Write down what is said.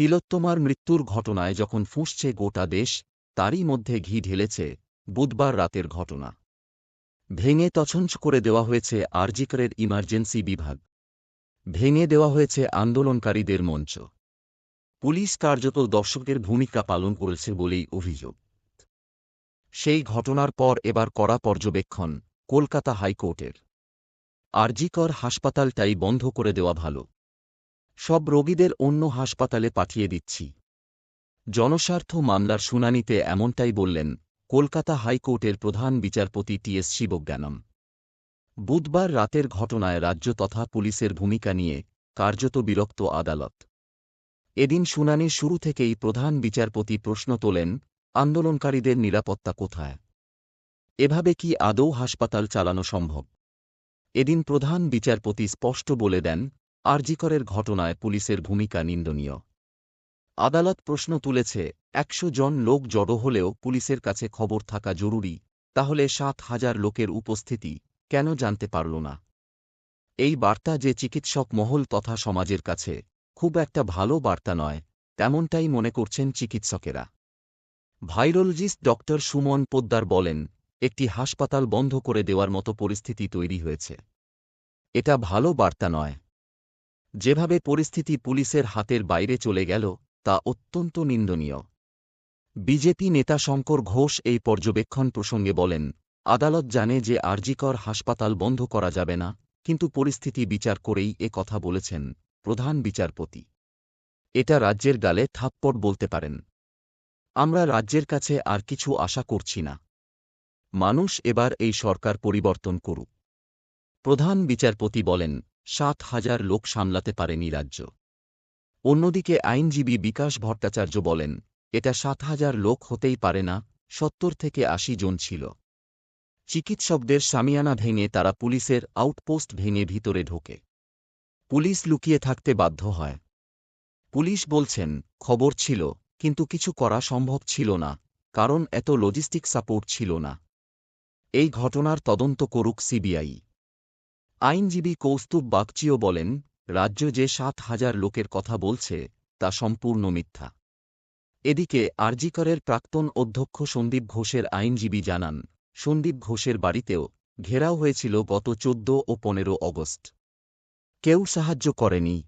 তিলোত্তমার মৃত্যুর ঘটনায় যখন ফুঁসছে গোটা দেশ, তারই মধ্যে ঘি ঢেলেছে বুধবার রাতের ঘটনা। ভেঙে তছঞ্চ করে দেওয়া হয়েছে আরজিকরের ইমার্জেন্সি বিভাগ। ভেঙে দেওয়া হয়েছে আন্দোলনকারীদের মঞ্চ। পুলিশ কার্যত দর্শকের ভূমিকা পালন করেছে বলেই অভিযোগ। সেই ঘটনার পর এবার কড়া পর্যবেক্ষণ, কলকাতা হাইকোর্টের। আরজিকর হাসপাতালটাই বন্ধ করে দেওয়া ভালো। সব রোগীদের অন্য হাসপাতালে পাঠিয়ে দিচ্ছি। জনস্বার্থ মামলার শুনানিতে এমনটাই বললেন কলকাতা হাইকোর্টের প্রধান বিচারপতি টি এস শিবজ্ঞানম। বুধবার রাতের ঘটনায় রাজ্য তথা পুলিশের ভূমিকা নিয়ে কার্যত বিরক্ত আদালত। এদিন শুনানির শুরু থেকেই প্রধান বিচারপতি প্রশ্ন তোলেন, আন্দোলনকারীদের নিরাপত্তা কোথায়? এভাবে কি আদৌ হাসপাতাল চালানো সম্ভব? এদিন প্রধান বিচারপতি স্পষ্ট বলে দেন আরজিকরের ঘটনায় পুলিশের ভূমিকা নিন্দনীয়। আদালত প্রশ্ন তুলেছে, একশো জন লোক জড়ো হলেও পুলিশের কাছে খবর থাকা জরুরি, তাহলে সাত হাজার লোকের উপস্থিতি কেন জানতে পারল না? এই বার্তা যে চিকিৎসক মহল তথা সমাজের কাছে খুব একটা ভালো বার্তা নয়, তেমনটাই মনে করছেন চিকিৎসকেরা। ভাইরোলজিস্ট ডক্টর সুমন পোদ্দার বলেন, একটি হাসপাতাল বন্ধ করে দেওয়ার মতো পরিস্থিতি তৈরি হয়েছে। এটা ভালো বার্তা নয়। যেভাবে পরিস্থিতি পুলিশের হাতের বাইরে চলে গেল, তা অত্যন্ত নিন্দনীয়। বিজেপি নেতা শঙ্কর ঘোষ এই পর্যবেক্ষণ প্রসঙ্গে বলেন, আদালত জানে যে আরজিকর হাসপাতাল বন্ধ করা যাবে না, কিন্তু পরিস্থিতি বিচার করেই এ কথা বলেছেন প্রধান বিচারপতি। এটা রাজ্যের গালে থাপ্পড় বলতে পারেন। আমরা রাজ্যের কাছে আর কিছু আশা করছি না। মানুষ এবার এই সরকার পরিবর্তন করুক। প্রধান বিচারপতি বলেন সাত হাজার লোক সামলাতে পারেনি রাজ্য। অন্যদিকে আইনজীবী বিকাশ ভট্টাচার্য বলেন, এটা সাত হাজার লোক হতেই পারে না, সত্তর থেকে আশি জন ছিল। চিকিৎসকদের সামিয়ানা ভেঙে তারা পুলিশের আউটপোস্ট ভেঙে ভিতরে ঢোকে। পুলিশ লুকিয়ে থাকতে বাধ্য হয়। পুলিশ বলছেন, খবর ছিল, কিন্তু কিছু করা সম্ভব ছিল না, কারণ এত লজিস্টিক সাপোর্ট ছিল না। এই ঘটনার তদন্ত করুক সিবিআই। আইনজীবী কৌস্তুভ বাগচিও বলেন, রাজ্য যে সাত হাজার লোকের কথা বলছে, তা সম্পূর্ণ মিথ্যা। এদিকে আরজিকরের প্রাক্তন অধ্যক্ষ সন্দীপ ঘোষের আইনজীবী জানান, সন্দীপ ঘোষের বাড়িতেও ঘেরাও হয়েছিল গত চোদ্দ ও পনেরো অগস্ট। কেউ সাহায্য করেনি।